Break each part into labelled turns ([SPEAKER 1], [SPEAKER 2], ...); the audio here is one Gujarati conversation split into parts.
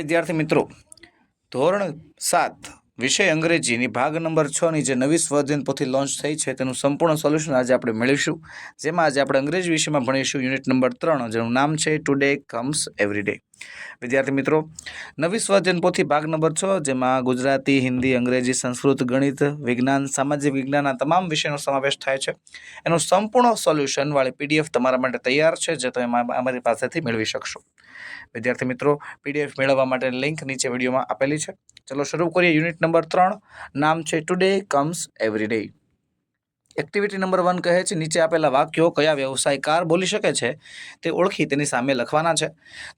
[SPEAKER 1] વિદ્યાર્થી મિત્રો ધોરણ સાત. વિષય અંગ્રેજીની ભાગ નંબર છની જે નવી સ્વાધીન પોથી લોન્ચ થઈ છે, તેનું સંપૂર્ણ સોલ્યુશન આજે આપણે મેળવીશું. જેમાં આજે આપણે અંગ્રેજી વિષયમાં ભણીશું યુનિટ નંબર ત્રણ, જેનું નામ છે ટુડે કમ્સ એવરી ડે વિદ્યાર્થી મિત્રો, નવી સ્વધ્યન પોથી ભાગ નંબર છ, જેમાં ગુજરાતી, હિન્દી, અંગ્રેજી, સંસ્કૃત, ગણિત, વિજ્ઞાન, સામાજિક વિજ્ઞાનના તમામ વિષયનો સમાવેશ થાય છે. એનું સંપૂર્ણ સોલ્યુશન વાળી પીડીએફ તમારા માટે તૈયાર છે, જે તમે અમા- અમારી પાસેથી મેળવી શકશો. વિદ્યાર્થી મિત્રો પીડીએફ મેળવવા માટે લિંક નીચે વિડીયોમાં આપેલી છે. ચલો શરૂ કરીએ યુનિટ નંબર ત્રણ, નામ છે today comes every day activity number one કહે છે, નીચે આપેલા વાક્યો કયા વ્યવસાયકાર બોલી શકે છે તે ઓળખી તેની સામે લખવાના છે.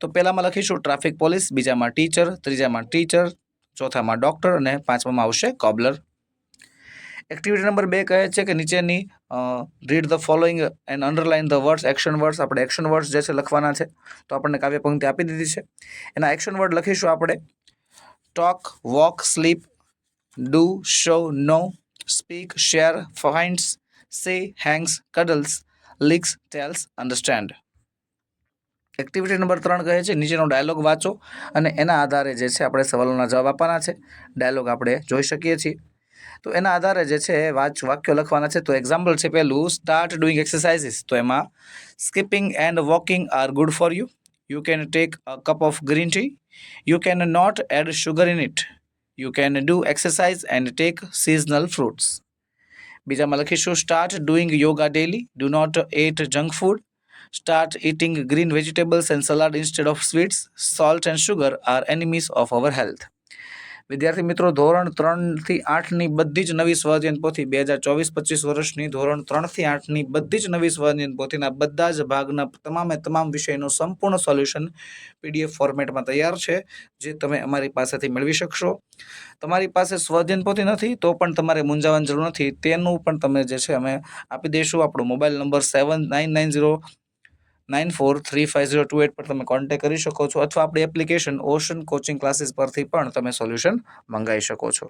[SPEAKER 1] તો પહેલામાં લખીશું ટ્રાફિક પોલીસ બીજામાં ટીચર ત્રીજામાં ટીચર ચોથામાં ડૉક્ટર અને પાંચમામાં આવશે કોબલર એક્ટિવિટી નંબર બે કહે છે કે નીચેની read the following and underline the words action words આપણે એક્શન વર્ડ્સ જે છે લખવાના છે. તો આપણને કાવ્ય પંક્તિ આપી દીધી છે. એના એક્શન વર્ડ લખીશું આપણે. Talk walk sleep do show know speak share finds say hangs cuddles licks tells understand activity number ત્રણ કહે છે, નીચેનો ડાયલોગ વાંચો અને એના આધારે જે છે આપણે સવાલોના જવાબ આપવાના છે. ડાયલોગ આપણે જોઈ શકીએ છીએ. તો એના આધારે જે છે, વાચ, વાક્યો લખવાના છે. તો એક્ઝામ્પલ છે પહેલું સ્ટાર્ટ ડુઈંગ એક્સરસાઇઝીસ તો એમાં skipping and walking are good for you you can take a cup of green tea you can not add sugar in it you can do exercise and take seasonal fruits બીજામાં લખીશું start doing yoga daily do not eat junk food start eating green vegetables and salad instead of sweets salt and sugar are enemies of our health વિદ્યાર્થી મિત્રો, ધોરણ ત્રણથી આઠની બધી જ નવી સ્વાધ્યાયન પોથી બે હજાર ચોવીસ પચીસ વર્ષની ધોરણ ત્રણથી આઠની બધી જ નવી સ્વાધ્યાયન પોથીના બધા જ ભાગના તમામે તમામ વિષયનું સંપૂર્ણ સોલ્યુશન પીડીએફ ફોર્મેટમાં તૈયાર છે, જે તમે અમારી પાસેથી મેળવી શકશો. તમારી પાસે સ્વાધ્યાયન પોથી નથી, તો પણ તમારે મૂંઝાવાની જરૂર નથી. તેનું પણ તમે જે છે અમે આપી દઈશું. આપણો mobile number seven nine nine zero nine four three five zero two eight પર તમે કોન્ટેક્ટ કરી શકો છો અથવા આપણી એપ્લિકેશન ઓશન કોચિંગ ક્લાસીસ પરથી પણ તમે સોલ્યુશન મંગાવી શકો છો.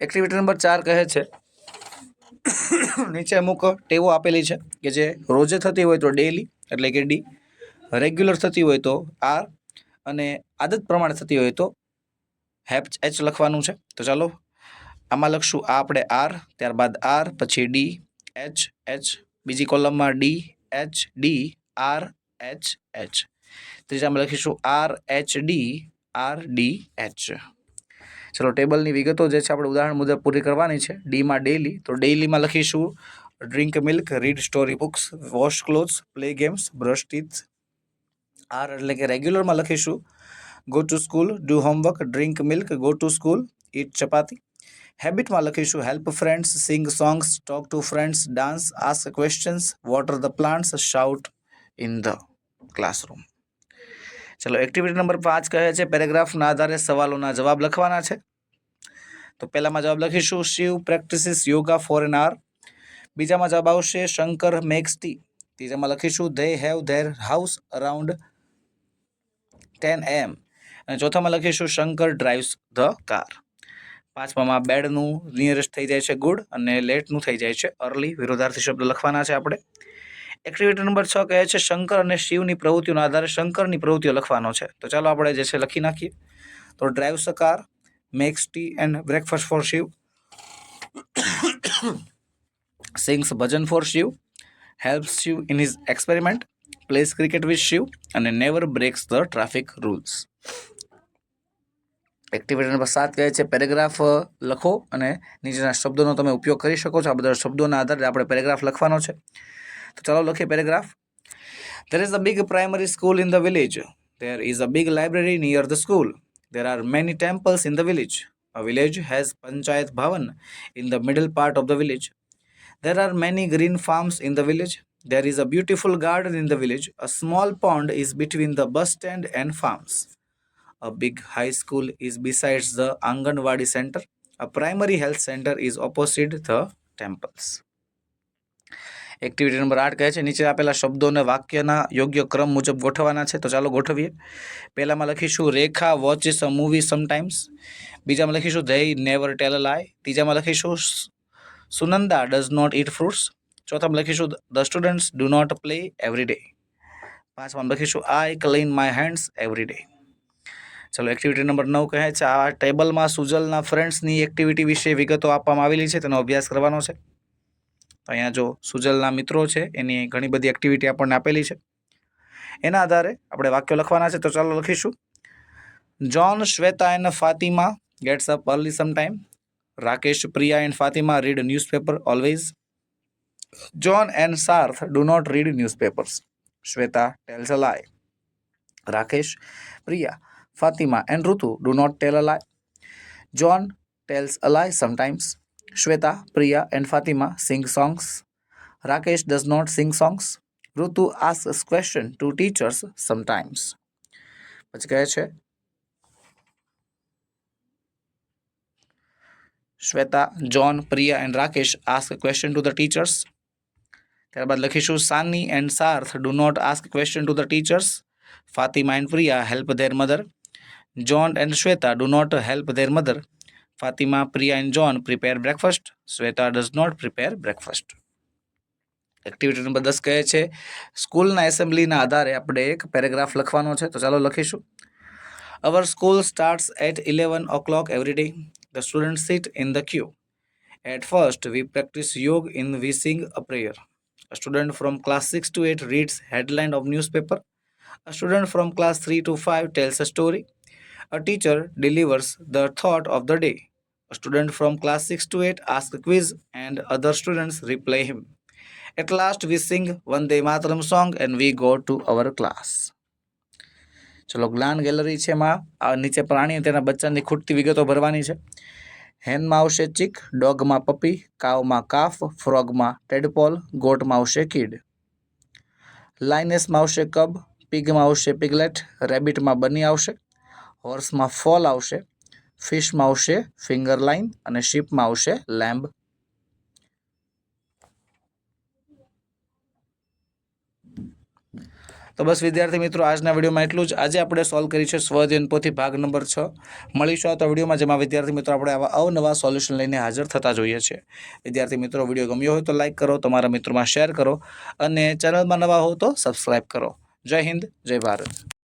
[SPEAKER 1] એક્ટિવિટી નંબર ચાર કહે છે. નીચે અમુક ટેવો આપેલી છે કે જે રોજે થતી હોય તો ડેલી એટલે કે ડી રેગ્યુલર થતી હોય તો આર અને આદત પ્રમાણે થતી હોય તો હેપ એચ લખવાનું છે. તો ચાલો આમાં લખશું આ આપણે આર ત્યારબાદ આર પછી ડી એચ એચ બીજી કોલમમાં D H D R H H ત્રીજામાં લખીશું R H D R D H ચલો, ટેબલની વિગતો જે છે, આપણે ઉદાહરણ મુજબ પૂરી કરવાની છે. ડીમાં ડેલી તો ડેલીમાં લખીશું drink milk read story books wash clothes play games brush teeth R એટલે કે રેગ્યુલરમાં લખીશું go to school do homework drink milk go to school eat chapati હેબિટમાં લખીશું help friends sing songs talk to friends dance ask questions water the plants shout in the classroom ચલો એક્ટિવિટી નંબર પાંચ કહે છે પેરેગ્રાફના આધારે સવાલોના જવાબ લખવાના છે તો પહેલામાં જવાબ લખીશું Shiv practises yoga for an hour બીજામાં જવાબ આવશે શંકર મેક્સ ટી ત્રીજામાં લખીશું they have their house around ten AM અને ચોથામાં લખીશું શંકર ડ્રાઇવ્સ ધ કાર પાંચમામાં બેડનું નિયરેસ્ટ થઈ જાય છે ગુડ અને લેટનું થઈ જાય છે અર્લી વિરોધાર્થી શબ્દ લખવાના છે આપણે. એક્ટિવિટી નંબર છ કહે છે, શંકર અને શિવની પ્રવૃત્તિઓના આધારે શંકરની પ્રવૃત્તિઓ લખવાનો છે. તો ચાલો આપણે જે છે લખી નાખીએ. તો drive Sakar makes tea and breakfast for Shiv sings bhajan for Shiv helps Shiv in his experiment plays cricket with Shiv અને never breaks the traffic rules activity number સાત કહે છે પેરેગ્રાફ લખો અને નીચેના શબ્દોનો તમે ઉપયોગ કરી શકો છો આ બધા શબ્દોના આધારે આપણે પેરેગ્રાફ લખવાનો છે તો ચાલો લખીએ paragraph there is a big primary school in the village there is a big library near the school there are many temples in the village a village has panchayat bhavan in the middle part of the village there are many green farms in the village there is a beautiful garden in the village a small pond is between the bus stand and farms a big high school is besides the Anganwadi center. A primary health center is opposite the temples. Activity number આઠ કહે છે, નીચે આપેલા શબ્દોને વાક્યના યોગ્ય ક્રમ મુજબ ગોઠવવાના છે, તો ચાલો ગોઠવીએ. પહેલામાં લખીશું, Rekha watches a movie sometimes બીજામાં લખીશું ધે નેવર ટેલ લાય ત્રીજામાં લખીશું Sunanda does not eat fruits ચોથામાં લખીશું the students do not play every day પાંચમાં લખીશું I clean my hands every day ચલો એક્ટિવિટી નંબર નવ કહે છે, આ ટેબલમાં સુજલના ફ્રેન્ડ્સની એક્ટિવિટી વિશે વિગતો આપવામાં આવેલી છે, તેનો અભ્યાસ કરવાનો છે. તો અહીંયા જો સુજલના મિત્રો છે, એની ઘણી બધી એક્ટિવિટી આપણને આપેલી છે. એના આધારે આપણે વાક્યો લખવાના છે, તો ચાલો લખીશું. John Shweta and Fatima gets up early sometime Rakesh Priya and Fatima read newspaper always John and Sarth do not read newspapers Shweta tells a lie Rakesh Priya Fatima and Ritu do not tell a lie John tells a lie sometimes Shweta Priya and Fatima sing songs Rakesh does not sing songs Ritu ask question to teachers sometimes પછી કહે છે, Shweta John Priya and Rakesh ask question to the teachers ત્યારબાદ લખીશું, Sani and Sarth do not ask question to the teachers Fatima and Priya help their mother John and Shweta do not help their mother Fatima Priya and John prepare breakfast Shweta does not prepare breakfast activity number દસ કહે છે સ્કૂલના એસેમ્બલીના આધારે આપણે એક પેરેગ્રાફ લખવાનો છે. તો ચાલો લખીશું. Our school starts at eleven o'clock every day the student sit in the queue at first we practise yoga in we sing a prayer A student from class 6 to 8 reads headline of newspaper. A student from class 3 to 5 tells a story. A teacher delivers the thought of the day. A student from class 6 to 8 asks a quiz and other students reply him. At last we sing Vande Mataram song and we go to our class. ચલો જ્ઞાન ગેલેરી છે એમાં આ નીચે પ્રાણી તેના બચ્ચાની ખૂટતી વિગતો ભરવાની છે હેનમાં આવશે ચીક ડોગમાં પપી કાવમાં કાફ ફ્રોગમાં ટેડપોલ ગોટમાં આવશે કીડ લાઇનેસમાં આવશે કબ પીગમાં આવશે પિગલેટ રેબિટમાં બની આવશે હોર્સમાં ફોલ આવશે, ફિશમાં આવશે ફિંગર લાઇન અને શિપમાં આવશે લેમ્બ. તો બસ વિદ્યાર્થી મિત્રો, આજના વિડીયોમાં એટલું જ. આજે આપણે સોલ્વ કરી છે સ્વજન પોથી ભાગ નંબર છ. મળીશું આવતા વિડીયોમાં, જેમાં વિદ્યાર્થી મિત્રો આપણે આવા અવનવા સોલ્યુશન લઈને હાજર થતા જોઈએ છે. વિદ્યાર્થી મિત્રો, વીડિયો ગમ્યો હોય તો લાઇક કરો, તમારા મિત્રોમાં શેર કરો અને ચેનલમાં નવા હો તો સબસ્ક્રાઈબ કરો. જય હિન્દ, જય ભારત.